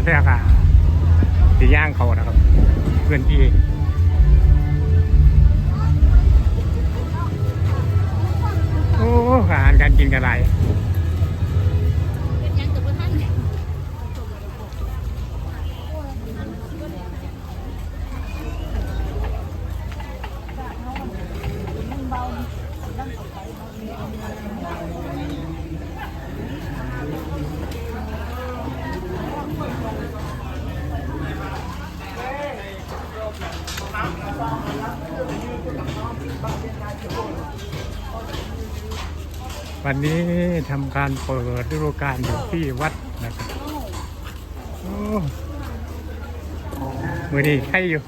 ดแล้วค่ะสีย่างเขานะครับเพื่อนที่โอ้อาหารการกินกันไร เป็นยังกับท่านเนี่ย วันนี้ทำการเปิดฤดูกาลอยู่ที่วัดนะครับโอ้มือนี้ใครอยู่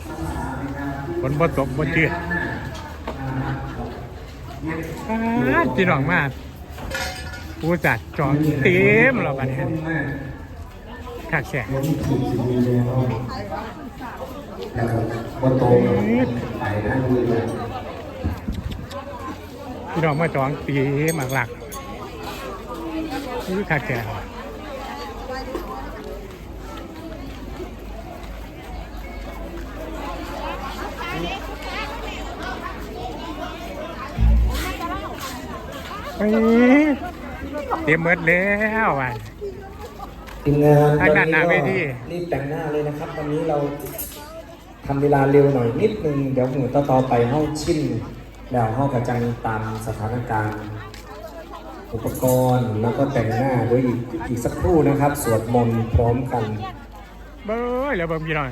ฝนบ่ตกบ่เจือดอ้าจีน้องมากผู้จัดจองเต็มแล้วบัดนี้ขักแสงว่าโตไปนะดูเลยพี่น้องมาจองเต็มหลัก นี่ขักแสงเฮ้ยเตรียมเมิดแล้วว่ะทีมงานทางด้านหน้าเวทีรีบแต่งหน้าเลยนะครับ วันนี้เราทำเวลาเร็วหน่อยนิดนึง เดี๋ยวหมูต่อต่อไปเข้าชิมแล้วเข้ากระจังตามสถานการณ์ อุปกรณ์แล้วก็แต่งหน้าด้วยอีกอีกสักครู่นะครับ สวดมนต์พร้อมกัน เบ้ยแล้วเบิ่งพี่น้อง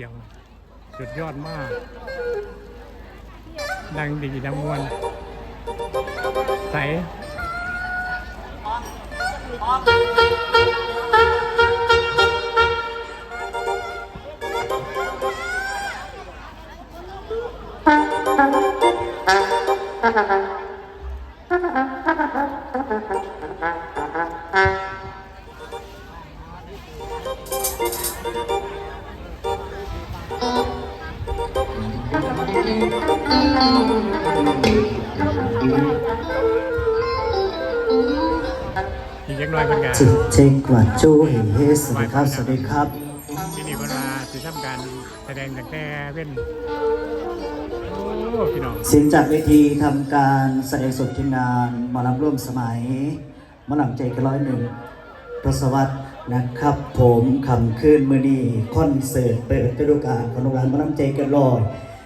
สียงสุดยอดมาก ดังดีดังมวลใส น่อยเป็นการจิตเจงกว่าโจเฮเฮสวัสดีครับ สวัสดีครับที่นี่เวลาสิทำการแสดงตั้งแต่เป็นโอ้พี่น้องเสียงจากเวทีทำการแสดงสดทีมงานหมาลำร่วมสมัยหมาลำใจกันร้อยหนึ่งทศวรรษนะครับผมคำขึ้นมือนีคอนเสิร์ตเปิดฤดูกาลของโรงแรมหมาลำใจกันร้อย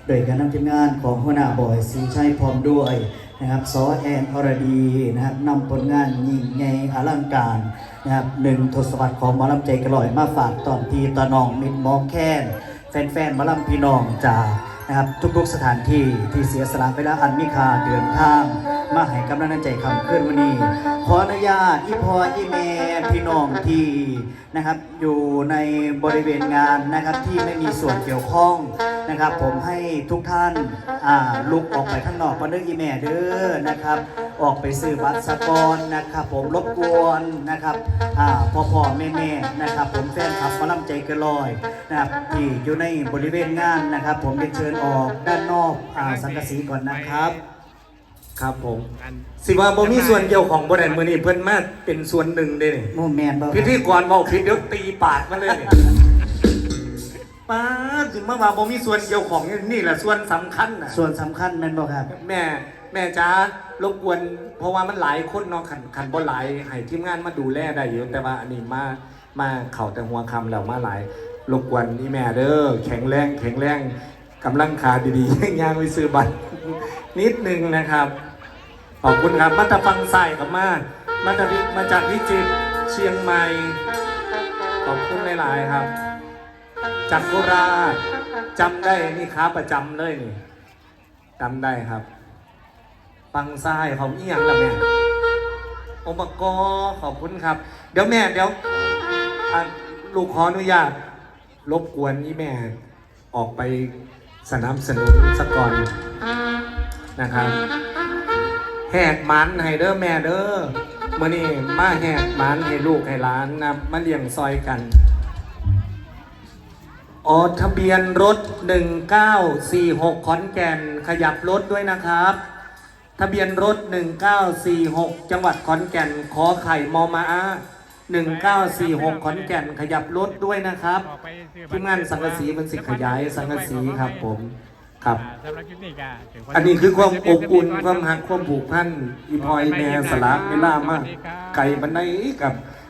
โดยการนำทีมงานของหัวหน้าบอยสีชัยพร้อมด้วย นะครับซอแอนอรดีนะครับนำผลงานยิ่งใหญ่อลังการนะครับหนึ่งทศวรรษของหมอลำใจกระลอยมาฝากตอนทีตะนองมิดมองแค้นแฟนๆหมอลำพี่น้องจากนะครับทุกๆสถานที่ที่เสียสละเวลาอันมีค่าเดินทาง มาให้กำลังใจคำขึ้นวันนี้ ขออนุญาตอีพออีเมพี่น้องที่นะครับ อยู่ในบริเวณงานนะครับที่ไม่มีส่วนเกี่ยวข้องนะครับ ผมให้ทุกท่านอ่าลุกออกไปข้างนอกมาเด้ออีเมเด้อนะครับ ออกไปซื้อบัตรสกอนนะครับ ผมรบกวนนะครับอ่าพ่อพ่อแม่แม่นะครับ ผมแฟนคลับหมาล่ำใจเกนลอยนะครับที่อยู่ในบริเวณงานนะครับ ผมเรียนเชิญออกด้านนอกอ่าสังกะสีก่อนนะครับ ครับผมอันสิว่าบ่มีส่วนเกี่ยวของบ่ได้มื้อนี้เพิ่นมาเป็นส่วนหนึ่งเด้นี่โมแมนบ่พิธีกรเว้าผิดเดี๋ยวตีปากมาเลยนี่ป้าดสิมาว่าบ่มีส่วนเกี่ยวของนี่แหละส่วนสำคัญน่ะ ส่วนสำคัญแม่นบ่ครับ แม่แม่จ้ารบกวนเพราะว่ามันหลายคนเนาะขันขันบ่หลายให้ทีมงานมาดูแลได้อยู่แต่ว่าอันนี้มามาเข่าแต่หัวคำแล้วมาหลายรบกวนนี่แม่เด้อแข็งแรงแข็งแรงกำลังขาดีๆ ย่างไปซื้อบัตร นิดนึงนะครับ ขอบคุณครับมาตะฟังใส่กับมามาตะมาจากพิจิตรเชียงใหม่ ขอบคุณหลายๆครับ จากโคราชจำได้นี่ค้าประจำเลยนี่จำได้ครับปังทรายของเอียงละแม่โอมกอขอบคุณครับ เดี๋ยวแม่เดี๋ยวลูกขออนุญาตรบกวนนี่แม่ออกไปสนับสนุนสักก่อน นะครับแหกหมันให้เด้อแม่เด้อมื่อนี้มาแหกหมันให้ลูกให้หลานนะมาเลี้ยงซอยกันออทะเบียนรถ 1946 ขอนแก่น ขยับรถด้วยนะครับ ทะเบียนรถ 1946 จังหวัดขอนแก่น ขอไข่มอมาอา1946 ขอนแก่น ขยับรถด้วยนะครับออกไปซื้อบัตรทีมงานสังกะสีมันสิขยายสังกะสีครับผม ครับสำหรับคลิปนี้ก็ถืว่าอันนี้คือความอบอุ่นความหักความผูกพันอีพอยแม่สละเวลามากไก่บันไดกับ